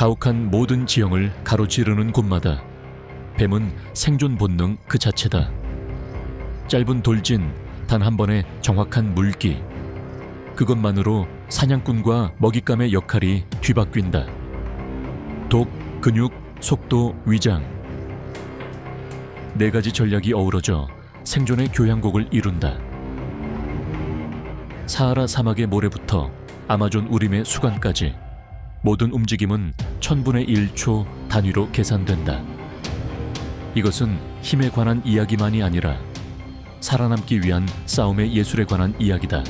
가혹한 모든 지형을 가로지르는 곳마다 뱀은 생존 본능 그 자체다. 짧은 돌진, 단 한 번의 정확한 물기. 그것만으로 사냥꾼과 먹잇감의 역할이 뒤바뀐다. 독, 근육, 속도, 위장. 네 가지 전략이 어우러져 생존의 교향곡을 이룬다. 사하라 사막의 모래부터 아마존 우림의 수간까지 모든 움직임은 천분의 1초 단위로 계산된다. 이것은 힘에 관한 이야기만이 아니라 살아남기 위한 싸움의 예술에 관한 이야기다.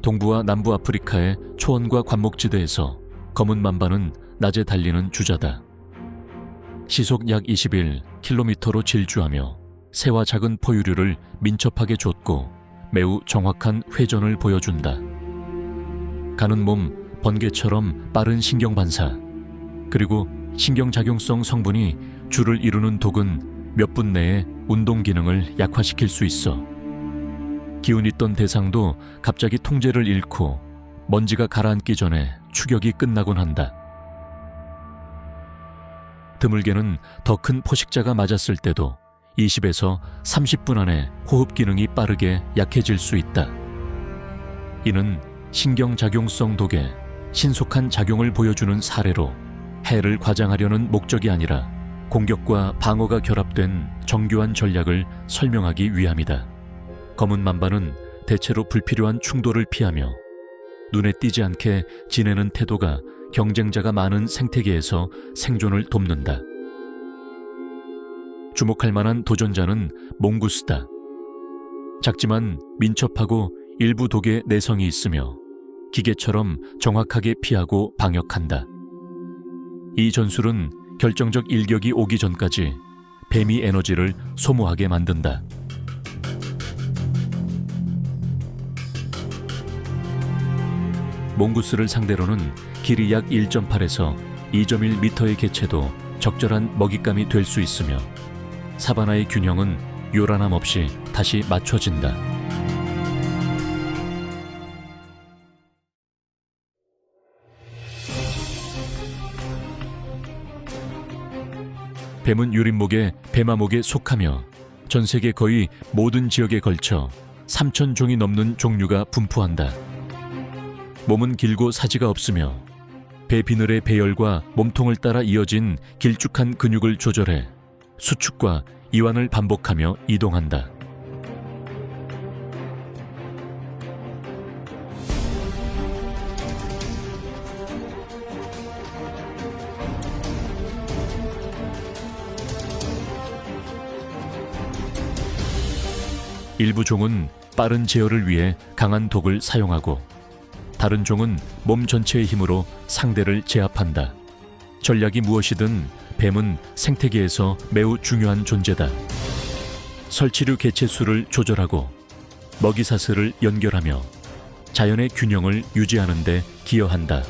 동부와 남부 아프리카의 초원과 관목지대에서 검은 만반은 낮에 달리는 주자다. 시속 약 21km로 질주하며 새와 작은 포유류를 민첩하게 좇고 매우 정확한 회전을 보여준다. 가는 몸 번개처럼 빠른 신경 반사 그리고 신경작용성 성분이 줄을 이루는 독은 몇 분 내에 운동 기능을 약화시킬 수 있어 기운 있던 대상도 갑자기 통제를 잃고 먼지가 가라앉기 전에 추격이 끝나곤 한다. 드물게는 더 큰 포식자가 맞았을 때도 20에서 30분 안에 호흡 기능이 빠르게 약해질 수 있다. 이는 신경작용성 독의 신속한 작용을 보여주는 사례로 해를 과장하려는 목적이 아니라 공격과 방어가 결합된 정교한 전략을 설명하기 위함이다. 검은 만반은 대체로 불필요한 충돌을 피하며 눈에 띄지 않게 지내는 태도가 경쟁자가 많은 생태계에서 생존을 돕는다. 주목할 만한 도전자는 몽구스다. 작지만 민첩하고 일부 독의 내성이 있으며 기계처럼 정확하게 피하고 방역한다. 이 전술은 결정적 일격이 오기 전까지 뱀이 에너지를 소모하게 만든다. 몽구스를 상대로는 길이 약 1.8에서 2.1m의 개체도 적절한 먹잇감이 될 수 있으며 사바나의 균형은 요란함 없이 다시 맞춰진다. 뱀은 유린목의 배마목에 속하며 전 세계 거의 모든 지역에 걸쳐 3천 종이 넘는 종류가 분포한다. 몸은 길고 사지가 없으며 배 비늘의 배열과 몸통을 따라 이어진 길쭉한 근육을 조절해 수축과 이완을 반복하며 이동한다. 일부 종은 빠른 제어를 위해 강한 독을 사용하고 다른 종은 몸 전체의 힘으로 상대를 제압한다. 전략이 무엇이든 뱀은 생태계에서 매우 중요한 존재다. 설치류 개체 수를 조절하고 먹이 사슬을 연결하며 자연의 균형을 유지하는 데 기여한다.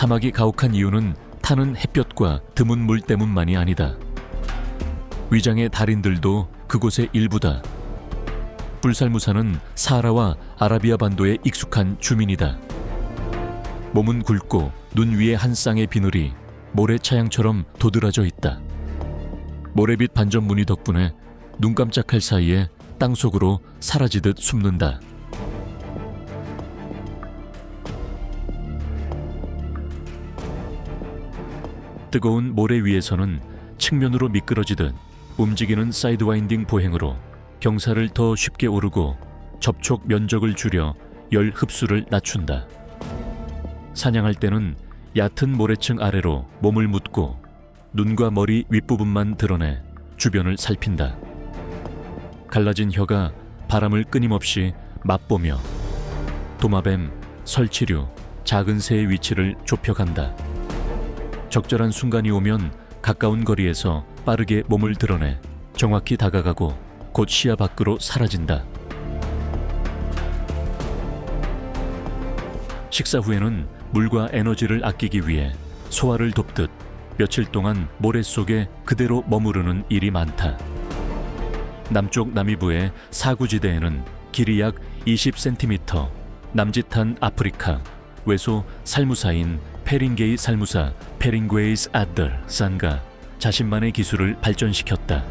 사막이 가혹한 이유는 타는 햇볕과 드문 물 때문만이 아니다. 위장의 달인들도 그곳의 일부다. 불살무사는 사하라와 아라비아 반도에 익숙한 주민이다. 몸은 굵고 눈 위에 한 쌍의 비늘이 모래 차양처럼 도드라져 있다. 모래빛 반전 무늬 덕분에 눈 깜짝할 사이에 땅 속으로 사라지듯 숨는다. 뜨거운 모래 위에서는 측면으로 미끄러지듯 움직이는 사이드와인딩 보행으로 경사를 더 쉽게 오르고 접촉 면적을 줄여 열 흡수를 낮춘다. 사냥할 때는 얕은 모래층 아래로 몸을 묻고 눈과 머리 윗부분만 드러내 주변을 살핀다. 갈라진 혀가 바람을 끊임없이 맛보며 도마뱀, 설치류, 작은 새의 위치를 좁혀간다. 적절한 순간이 오면 가까운 거리에서 빠르게 몸을 드러내 정확히 다가가고 곧 시야 밖으로 사라진다. 식사 후에는 물과 에너지를 아끼기 위해 소화를 돕듯 며칠 동안 모래 속에 그대로 머무르는 일이 많다. 남쪽 남이부의 사구지대에는 길이 약 20cm, 남짓한 아프리카, 외소 살무사인 페링게이 살무사 페링게이스 아들 산가 자신만의 기술을 발전시켰다.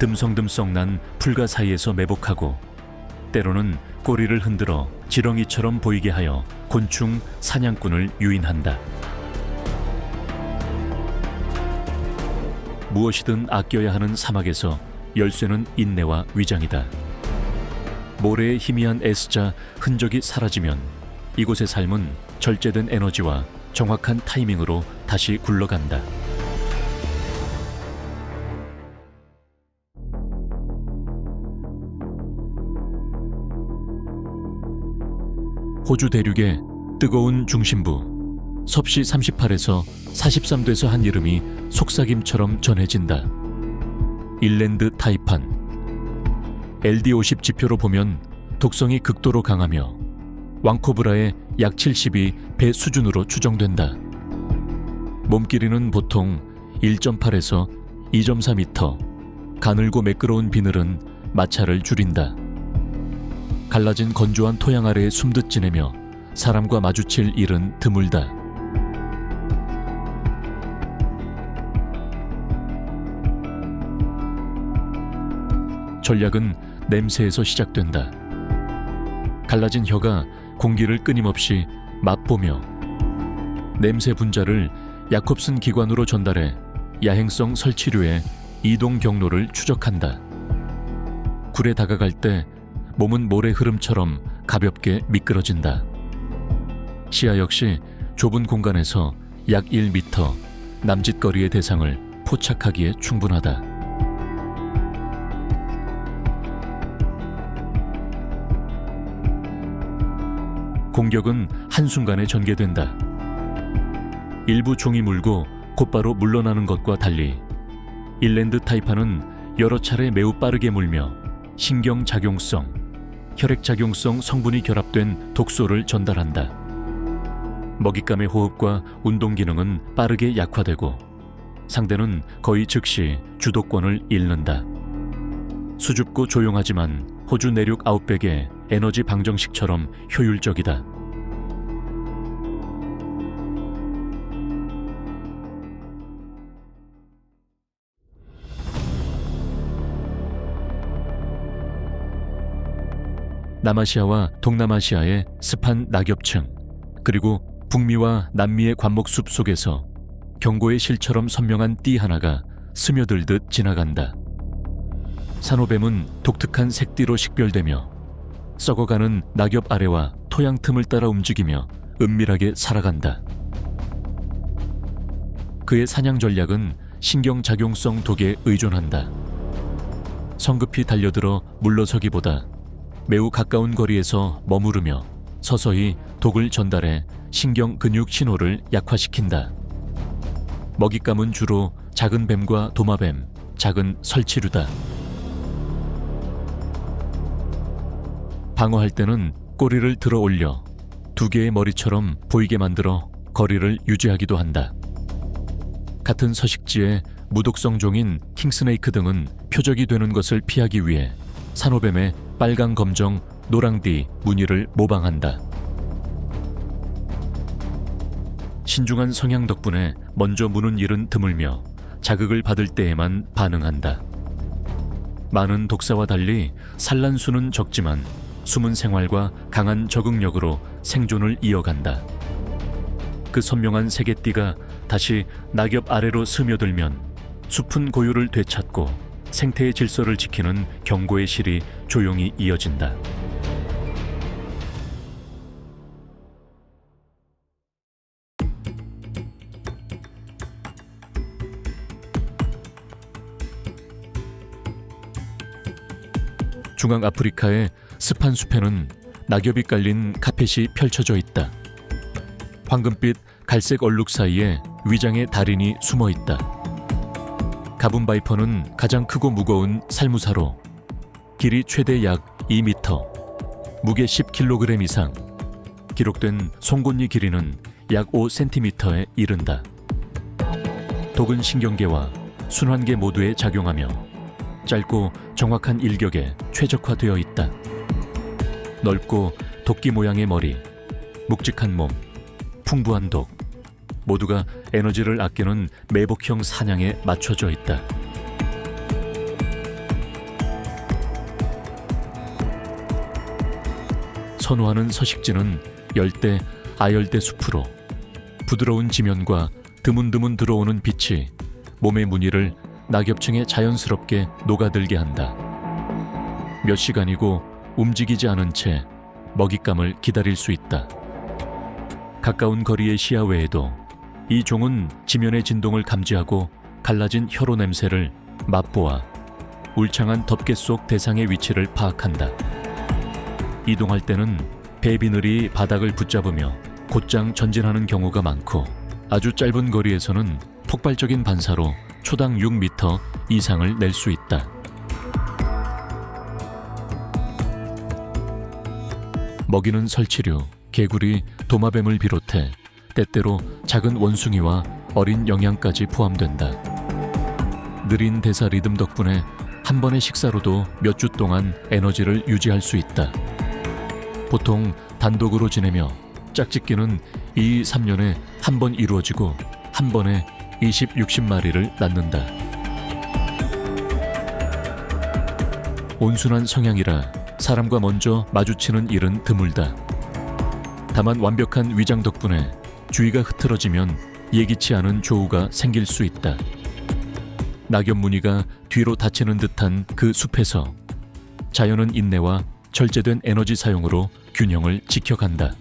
듬성듬성 난 풀가 사이에서 매복하고 때로는 꼬리를 흔들어 지렁이처럼 보이게 하여 곤충 사냥꾼을 유인한다. 무엇이든 아껴야 하는 사막에서 열쇠는 인내와 위장이다. 모래의 희미한 S자 흔적이 사라지면 이곳의 삶은 절제된 에너지와 정확한 타이밍으로 다시 굴러간다. 호주 대륙의 뜨거운 중심부 섭씨 38에서 43도에서 한 이름이 속삭임처럼 전해진다. 일랜드 타이판 LD50 지표로 보면 독성이 극도로 강하며 왕코브라의 약 70이 배 수준으로 추정된다. 몸 길이는 보통 1.8에서 2.4m, 가늘고 매끄러운 비늘은 마찰을 줄인다. 갈라진 건조한 토양 아래에 숨듯 지내며 사람과 마주칠 일은 드물다. 전략은 냄새에서 시작된다. 갈라진 혀가 공기를 끊임없이 맛보며 냄새 분자를 야콥슨 기관으로 전달해 야행성 설치류의 이동 경로를 추적한다. 굴에 다가갈 때 몸은 모래 흐름처럼 가볍게 미끄러진다. 시야 역시 좁은 공간에서 약 1m 남짓 거리의 대상을 포착하기에 충분하다. 공격은 한순간에 전개된다. 일부 종이 물고 곧바로 물러나는 것과 달리 일랜드 타이파는 여러 차례 매우 빠르게 물며 신경작용성, 혈액작용성 성분이 결합된 독소를 전달한다. 먹잇감의 호흡과 운동 기능은 빠르게 약화되고 상대는 거의 즉시 주도권을 잃는다. 수줍고 조용하지만 호주 내륙 아웃백의 에너지 방정식처럼 효율적이다. 남아시아와 동남아시아의 습한 낙엽층, 그리고 북미와 남미의 관목숲 속에서 경고의 실처럼 선명한 띠 하나가 스며들듯 지나간다. 산호뱀은 독특한 색띠로 식별되며 썩어가는 낙엽 아래와 토양 틈을 따라 움직이며 은밀하게 살아간다. 그의 사냥 전략은 신경작용성 독에 의존한다. 성급히 달려들어 물러서기보다 매우 가까운 거리에서 머무르며 서서히 독을 전달해 신경 근육 신호를 약화시킨다. 먹잇감은 주로 작은 뱀과 도마뱀, 작은 설치류다. 방어할 때는 꼬리를 들어 올려 두 개의 머리처럼 보이게 만들어 거리를 유지하기도 한다. 같은 서식지에 무독성 종인 킹스네이크 등은 표적이 되는 것을 피하기 위해 산호뱀의 빨강 검정 노랑띠 무늬를 모방한다. 신중한 성향 덕분에 먼저 무는 일은 드물며 자극을 받을 때에만 반응한다. 많은 독사와 달리 산란수는 적지만 숨은 생활과 강한 적응력으로 생존을 이어간다. 그 선명한 세계띠가 다시 낙엽 아래로 스며들면 숲은 고요를 되찾고 생태의 질서를 지키는 경고의 실이 조용히 이어진다. 중앙 아프리카의 습한 숲에는 낙엽이 깔린 카펫이 펼쳐져 있다. 황금빛 갈색 얼룩 사이에 위장의 달인이 숨어 있다. 가분 바이퍼는 가장 크고 무거운 살무사로 길이 최대 약 2m, 무게 10kg 이상, 기록된 송곳니 길이는 약 5cm에 이른다. 독은 신경계와 순환계 모두에 작용하며 짧고 정확한 일격에 최적화되어 있다. 넓고 도끼 모양의 머리, 묵직한 몸, 풍부한 독, 모두가 에너지를 아끼는 매복형 사냥에 맞춰져 있다. 선호하는 서식지는 열대, 아열대 숲으로 부드러운 지면과 드문드문 들어오는 빛이 몸의 무늬를 낙엽층에 자연스럽게 녹아들게 한다. 몇 시간이고 움직이지 않은 채 먹잇감을 기다릴 수 있다. 가까운 거리의 시야 외에도 이 종은 지면의 진동을 감지하고 갈라진 혀로 냄새를 맛보아 울창한 덮개 속 대상의 위치를 파악한다. 이동할 때는 배비늘이 바닥을 붙잡으며 곧장 전진하는 경우가 많고 아주 짧은 거리에서는 폭발적인 반사로 초당 6m 이상을 낼 수 있다. 먹이는 설치류, 개구리, 도마뱀을 비롯해 때때로 작은 원숭이와 어린 영양까지 포함된다. 느린 대사 리듬 덕분에 한 번의 식사로도 몇 주 동안 에너지를 유지할 수 있다. 보통 단독으로 지내며 짝짓기는 2, 3년에 한 번 이루어지고 한 번에 20, 60마리를 낳는다. 온순한 성향이라 사람과 먼저 마주치는 일은 드물다. 다만 완벽한 위장 덕분에 주위가 흐트러지면 예기치 않은 조우가 생길 수 있다. 낙엽 무늬가 뒤로 닫히는 듯한 그 숲에서 자연은 인내와 절제된 에너지 사용으로 균형을 지켜간다.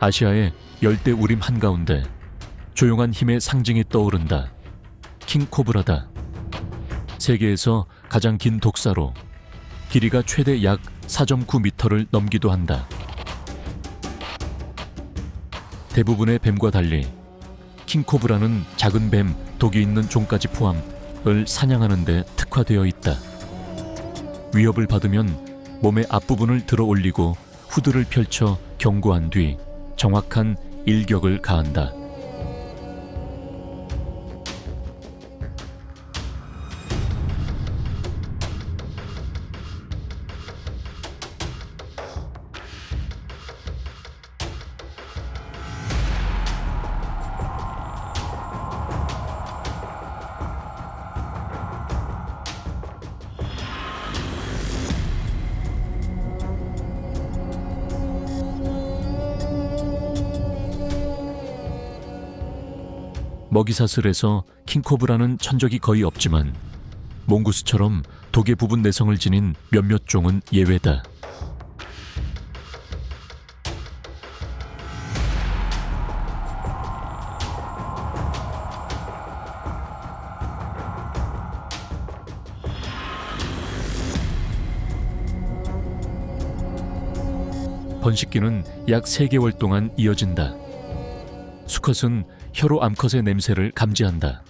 아시아의 열대 우림 한가운데 조용한 힘의 상징이 떠오른다. 킹코브라다. 세계에서 가장 긴 독사로 길이가 최대 약 4.9m를 넘기도 한다. 대부분의 뱀과 달리 킹코브라는 작은 뱀, 독이 있는 종까지 포함을 사냥하는 데 특화되어 있다. 위협을 받으면 몸의 앞부분을 들어 올리고 후드를 펼쳐 경고한 뒤 정확한 일격을 가한다. 먹이사슬에서 킹코브라는 천적이 거의 없지만 몽구스처럼 독의 부분 내성을 지닌 몇몇 종은 예외다. 번식기는 약 3개월 동안 이어진다. 수컷은 혀로 암컷의 냄새를 감지한다.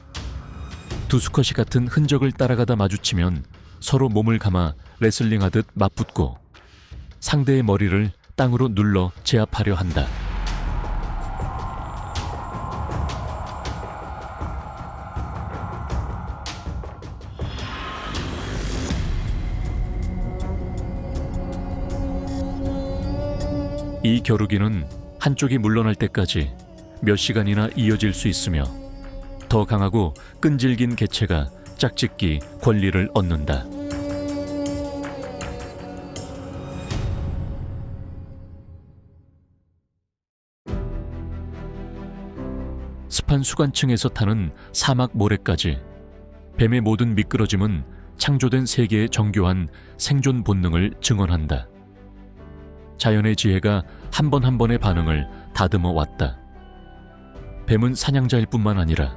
두 수컷이 같은 흔적을 따라가다 마주치면 서로 몸을 감아 레슬링하듯 맞붙고 상대의 머리를 땅으로 눌러 제압하려 한다. 이 겨루기는 한쪽이 물러날 때까지 몇 시간이나 이어질 수 있으며 더 강하고 끈질긴 개체가 짝짓기 권리를 얻는다. 습한 수관층에서 타는 사막 모래까지 뱀의 모든 미끄러짐은 창조된 세계의 정교한 생존 본능을 증언한다. 자연의 지혜가 한 번한 번의 반응을 다듬어 왔다. 뱀은 사냥자일 뿐만 아니라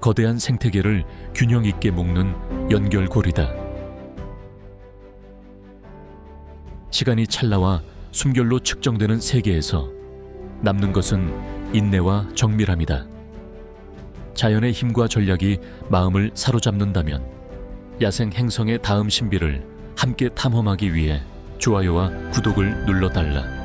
거대한 생태계를 균형 있게 묶는 연결고리다. 시간이 찰나와 숨결로 측정되는 세계에서 남는 것은 인내와 정밀함이다. 자연의 힘과 전략이 마음을 사로잡는다면 야생 행성의 다음 신비를 함께 탐험하기 위해 좋아요와 구독을 눌러달라.